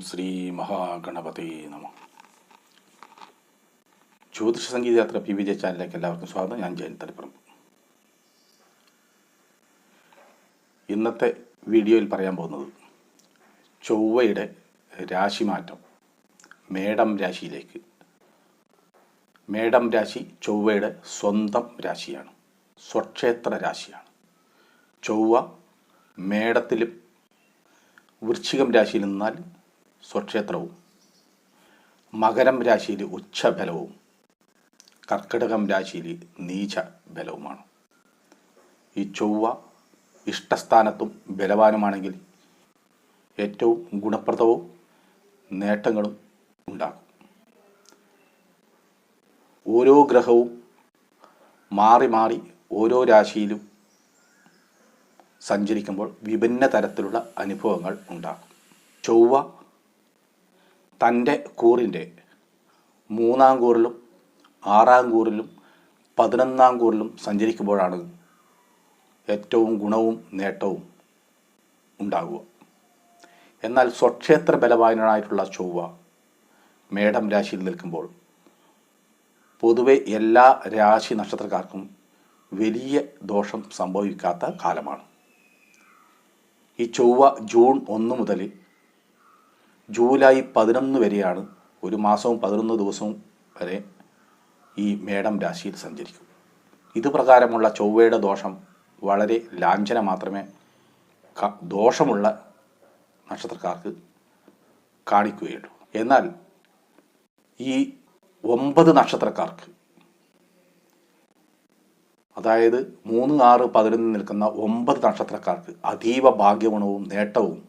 ശ്രീ മഹാഗണപതി നമ. ജ്യോതിഷ സംഗീതയാത്ര പി വിജയ ചാനലിലേക്ക് എല്ലാവർക്കും സ്വാഗതം. ഞാൻ ജയൻ തലപ്പുറം ഇന്നത്തെ വീഡിയോയിൽ പറയാൻ പോകുന്നത് ചൊവ്വയുടെ രാശിമാറ്റം മേടം രാശിയിലേക്ക്. മേടം രാശി ചൊവ്വയുടെ സ്വന്തം രാശിയാണ്. സ്വക്ഷേത്ര രാശിയാണ്. ചൊവ്വ മേടത്തിലും വൃശ്ചികം രാശിയിൽ നിന്നാൽ സ്വക്ഷേത്രവും. മകരം രാശിയിൽ ഉച്ചബലവും കർക്കിടകം രാശിയിൽ നീച ബലവുമാണ് ഈ ചൊവ്വ ഇഷ്ടസ്ഥാനത്തും ബലവാനുമാണെങ്കിൽ ഏറ്റവും ഗുണപ്രദവും നേട്ടങ്ങളും ഉണ്ടാകും. ഓരോ ഗ്രഹവും മാറി മാറി ഓരോ രാശിയിലും സഞ്ചരിക്കുമ്പോൾ വിഭിന്ന തരത്തിലുള്ള അനുഭവങ്ങൾ ഉണ്ടാകും. ചൊവ്വ തന്റെ കൂറിന്റെ മൂന്നാം കൂറിലും ആറാം കൂറിലും പതിനൊന്നാം കൂറിലും സഞ്ചരിക്കുമ്പോഴാണ് ഏറ്റവും ഗുണവും നേട്ടവും ഉണ്ടാകുക എന്നാൽ സ്വക്ഷേത്ര ബലവാനായിട്ടുള്ള ചൊവ്വ മേടം രാശിയിൽ നിൽക്കുമ്പോൾ പൊതുവെ എല്ലാ രാശി നക്ഷത്രക്കാർക്കും വലിയ ദോഷം സംഭവിക്കാത്ത കാലമാണ്. ഈ ചൊവ്വ ജൂൺ ഒന്ന് മുതൽ ജൂലൈ പതിനൊന്ന് വരെയാണ് ഒരു മാസവും പതിനൊന്ന് ദിവസവും വരെ ഈ മേടം രാശിയിൽ സഞ്ചരിക്കും. ഇത് പ്രകാരമുള്ള ചൊവ്വയുടെ ദോഷം വളരെ ലാഞ്ചന മാത്രമേ ദോഷമുള്ള നക്ഷത്രക്കാർക്ക് കാണിക്കുകയുള്ളൂ. എന്നാൽ ഈ ഒമ്പത് നക്ഷത്രക്കാർക്ക് അതായത് മൂന്ന് ആറ് പതിനൊന്ന് നിൽക്കുന്ന ഒമ്പത് നക്ഷത്രക്കാർക്ക് അതീവ ഭാഗ്യഗുണവും നേട്ടവും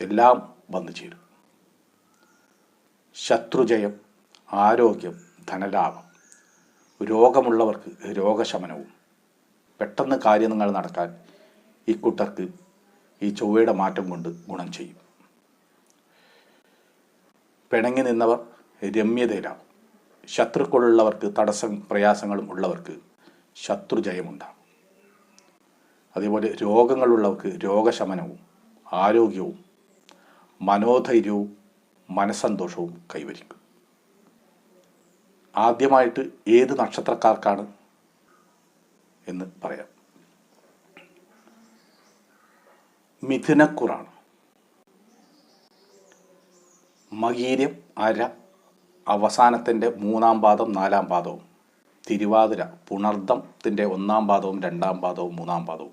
എല്ലാം വന്നു ചേരും. ശത്രുജയം ആരോഗ്യം ധനലാഭം രോഗമുള്ളവർക്ക് രോഗശമനവും. പെട്ടെന്ന് കാര്യങ്ങൾ നടക്കാൻ ഇക്കൂട്ടർക്ക് കൂട്ടർക്ക് ഈ ചൊവ്വയുടെ മാറ്റം കൊണ്ട് ഗുണം ചെയ്യും. പിണങ്ങി നിന്നവർ രമ്യതയിലാവും. ശത്രുക്കളുള്ളവർക്ക് തടസ്സം പ്രയാസങ്ങളും ഉള്ളവർക്ക് ശത്രുജയമുണ്ടാകും. അതേപോലെ രോഗങ്ങളുള്ളവർക്ക് രോഗശമനവും ആരോഗ്യവും മനോധൈര്യവും മനസ്സന്തോഷവും കൈവരിക്കും. ആദ്യമായിട്ട് ഏത് നക്ഷത്രക്കാർക്കാണ് എന്ന് പറയാം. മിഥുനക്കുറാണ്. മകീര്യം അര അവസാനത്തിന്റെ മൂന്നാം പാദം നാലാം പാദവും. തിരുവാതിര പുണർദത്തിന്റെ ഒന്നാം പാദവും രണ്ടാം പാദവും മൂന്നാം പാദവും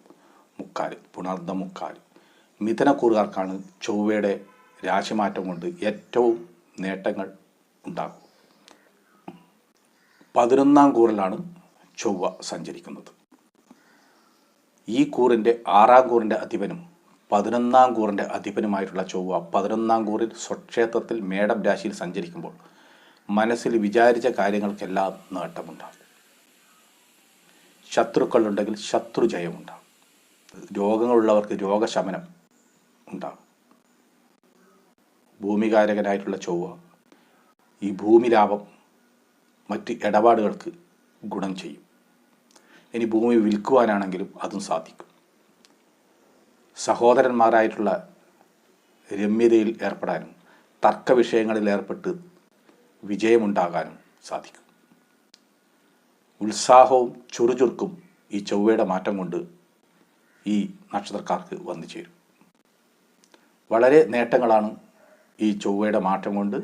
മുക്കാൽ പുണർദം മുക്കാൽ മിഥുനക്കൂറുകാർക്കാണ് ചൊവ്വയുടെ രാശിമാറ്റം കൊണ്ട് ഏറ്റവും നേട്ടങ്ങൾ ഉണ്ടാകും പതിനൊന്നാം കൂറിലാണ് ചൊവ്വ സഞ്ചരിക്കുന്നത്. ഈ കൂറിന്റെ ആറാം കൂറിന്റെ അധിപനും പതിനൊന്നാം കൂറിന്റെ അധിപനുമായിട്ടുള്ള ചൊവ്വ പതിനൊന്നാം കൂറിൽ സ്വക്ഷേത്രത്തിൽ മേടം രാശിയിൽ സഞ്ചരിക്കുമ്പോൾ മനസ്സിൽ വിചാരിച്ച കാര്യങ്ങൾക്കെല്ലാം നേട്ടമുണ്ടാകും. ശത്രുക്കളുണ്ടെങ്കിൽ ശത്രുജയമുണ്ടാകും. രോഗങ്ങളുള്ളവർക്ക് രോഗശമനം ഉണ്ടാകും. ഭൂമികാരകനായിട്ടുള്ള ചൊവ്വ. ഈ ഭൂമി ലാഭം മറ്റ് ഇടപാടുകൾക്ക് ഗുണം ചെയ്യും. ഇനി ഭൂമി വിൽക്കുവാനാണെങ്കിലും അതും സാധിക്കും. സഹോദരന്മാരായിട്ടുള്ള രമ്യതയിൽ ഏർപ്പെടാനും തർക്ക വിഷയങ്ങളിൽ ഏർപ്പെട്ട് വിജയമുണ്ടാകാനും സാധിക്കും. ഉത്സാഹവും ചുറുചുറുക്കും ഈ ചൊവ്വയുടെ മാറ്റം കൊണ്ട് ഈ നക്ഷത്രക്കാർക്ക് വന്നു ചേരും. വളരെ നേട്ടങ്ങളാണ് ഈ ചൊവ്വയുടെ മാറ്റം കൊണ്ട്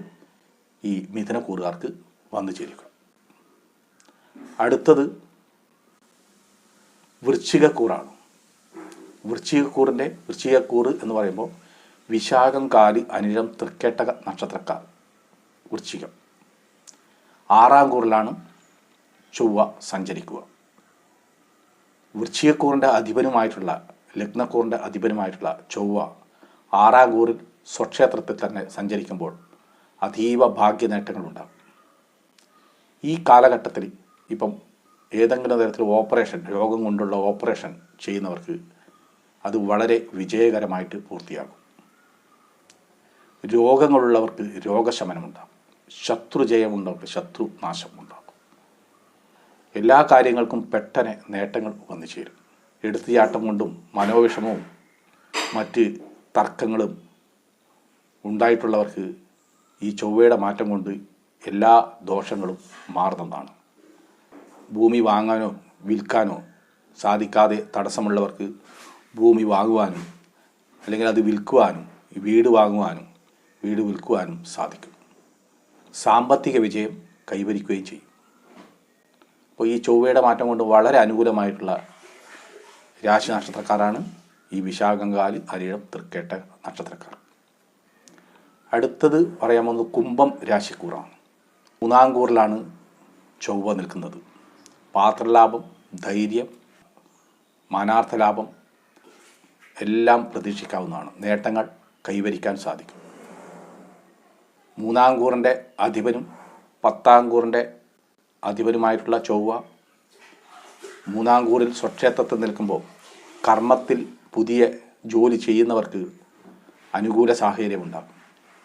ഈ മിഥുനക്കൂറുകാർക്ക് വന്നു ചേരുക. അടുത്തത് വൃശ്ചികക്കൂറാണ്. വൃശ്ചികക്കൂറിന്റെ വൃശ്ചികക്കൂറ് എന്ന് പറയുമ്പോൾ വിശാഖം കാലി അനിരം തൃക്കേട്ടക നക്ഷത്രക്കാർ വൃശ്ചികം. ആറാം കൂറിലാണ് ചൊവ്വ സഞ്ചരിക്കുക. വൃശ്ചികക്കൂറിന്റെ അധിപനുമായിട്ടുള്ള ലഗ്നക്കൂറിന്റെ അധിപനുമായിട്ടുള്ള ചൊവ്വ ആറാം കൂറിൽ സ്വക്ഷേത്രത്തിൽ തന്നെ സഞ്ചരിക്കുമ്പോൾ അതീവ ഭാഗ്യ നേട്ടങ്ങളുണ്ടാകും ഈ കാലഘട്ടത്തിൽ ഇപ്പം ഏതെങ്കിലും തരത്തിൽ ഓപ്പറേഷൻ രോഗം കൊണ്ടുള്ള ഓപ്പറേഷൻ ചെയ്യുന്നവർക്ക് അത് വളരെ വിജയകരമായിട്ട് പൂർത്തിയാകും. രോഗങ്ങളുള്ളവർക്ക് രോഗശമനമുണ്ടാകും. ശത്രുജയമുള്ളവർക്ക് ശത്രു നാശമുണ്ടാകും എല്ലാ കാര്യങ്ങൾക്കും പെട്ടെന്ന് നേട്ടങ്ങൾ വന്നു ചേരും എടുത്തുചാട്ടം കൊണ്ടും മനോവിഷമവും മറ്റ് തർക്കങ്ങളും ഉണ്ടായിട്ടുള്ളവർക്ക് ഈ ചൊവ്വയുടെ മാറ്റം കൊണ്ട് എല്ലാ ദോഷങ്ങളും മാറുന്നതാണ്. ഭൂമി വാങ്ങാനോ വിൽക്കാനോ സാധിക്കാതെ തടസ്സമുള്ളവർക്ക് ഭൂമി വാങ്ങുവാനും അല്ലെങ്കിൽ അത് വിൽക്കുവാനും വീട് വാങ്ങുവാനും വീട് വിൽക്കുവാനും സാധിക്കും. സാമ്പത്തിക വിജയം കൈവരിക്കുകയും ചെയ്യും. അപ്പോൾ ഈ ചൊവ്വയുടെ മാറ്റം കൊണ്ട് വളരെ അനുകൂലമായിട്ടുള്ള രാശി നക്ഷത്രക്കാരാണ് ഈ വിശാഖങ്കാലി അരിഴം തൃക്കേട്ട നക്ഷത്രക്കാർ. അടുത്തത് പറയാൻ പോകുന്നത് കുംഭം രാശിക്കൂറാണ്. മൂന്നാം കൂറിലാണ് ചൊവ്വ നിൽക്കുന്നത്. പാത്രലാഭം ധൈര്യം മാനാർത്ഥ ലാഭം എല്ലാം പ്രതീക്ഷിക്കാവുന്നതാണ്. നേട്ടങ്ങൾ കൈവരിക്കാൻ സാധിക്കും. മൂന്നാം കൂറിന്റെ അധിപനും പത്താം കൂറിന്റെ അധിപനുമായിട്ടുള്ള ചൊവ്വ മൂന്നാം കൂറിൽ സ്വക്ഷേത്രത്തിൽ നിൽക്കുമ്പോൾ കർമ്മത്തിൽ പുതിയ ജോലി ചെയ്യുന്നവർക്ക് അനുകൂല സാഹചര്യം ഉണ്ടാകും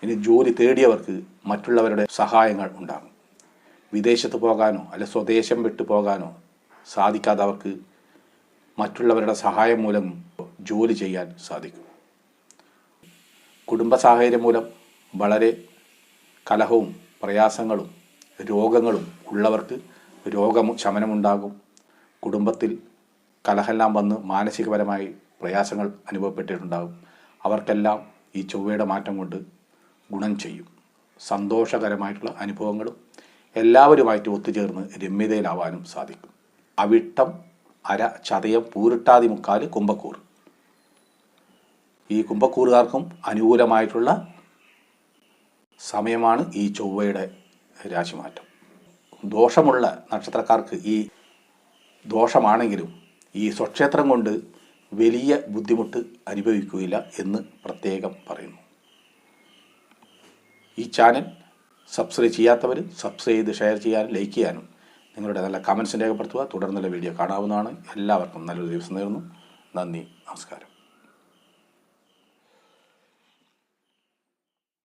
ഇനി ജോലി തേടിയവർക്ക് മറ്റുള്ളവരുടെ സഹായങ്ങൾ ഉണ്ടാകും. വിദേശത്ത് പോകാനോ അല്ലെ സ്വദേശം വിട്ടു പോകാനോ സാധിക്കാത്തവർക്ക് മറ്റുള്ളവരുടെ സഹായം മൂലം ജോലി ചെയ്യാൻ സാധിക്കും. കുടുംബ സാഹചര്യം മൂലം വളരെ കലഹവും പ്രയാസങ്ങളും രോഗങ്ങളും ഉള്ളവർക്ക് രോഗം ശമനമുണ്ടാകും. കുടുംബത്തിൽ കലഹെല്ലാം വന്ന് മാനസികപരമായി പ്രയാസങ്ങൾ അനുഭവപ്പെട്ടിട്ടുണ്ടാകും. അവർക്കെല്ലാം ഈ ചൊവ്വയുടെ മാറ്റം കൊണ്ട് ഗുണം ചെയ്യും. സന്തോഷകരമായിട്ടുള്ള അനുഭവങ്ങളും എല്ലാവരുമായിട്ട് ഒത്തുചേർന്ന് രമ്യതയിലാവാനും സാധിക്കും. അവിട്ടം അര ചതയം പൂരിട്ടാതി മുക്കാൽ കുംഭക്കൂർ. ഈ കുംഭക്കൂറുകാർക്കും അനുകൂലമായിട്ടുള്ള സമയമാണ് ഈ ചൊവ്വയുടെ രാശിമാറ്റം. ദോഷമുള്ള നക്ഷത്രക്കാർക്ക് ഈ ദോഷമാണെങ്കിലും ഈ സ്വക്ഷേത്രം കൊണ്ട് വലിയ ബുദ്ധിമുട്ട് അനുഭവിക്കുകയില്ല എന്ന് പ്രത്യേകം പറയുന്നു. ഈ ചാനൽ സബ്സ്ക്രൈബ് ചെയ്യാത്തവർ സബ്സ്ക്രൈബ് ചെയ്ത് ഷെയർ ചെയ്യാനും ലൈക്ക് ചെയ്യാനും നിങ്ങളുടെ നല്ല കമൻസ് രേഖപ്പെടുത്തുക. തുടർന്നുള്ള വീഡിയോ കാണാവുന്നതാണ്. എല്ലാവർക്കും നല്ലൊരു ദിവസം നേരുന്നു. നന്ദി. നമസ്കാരം.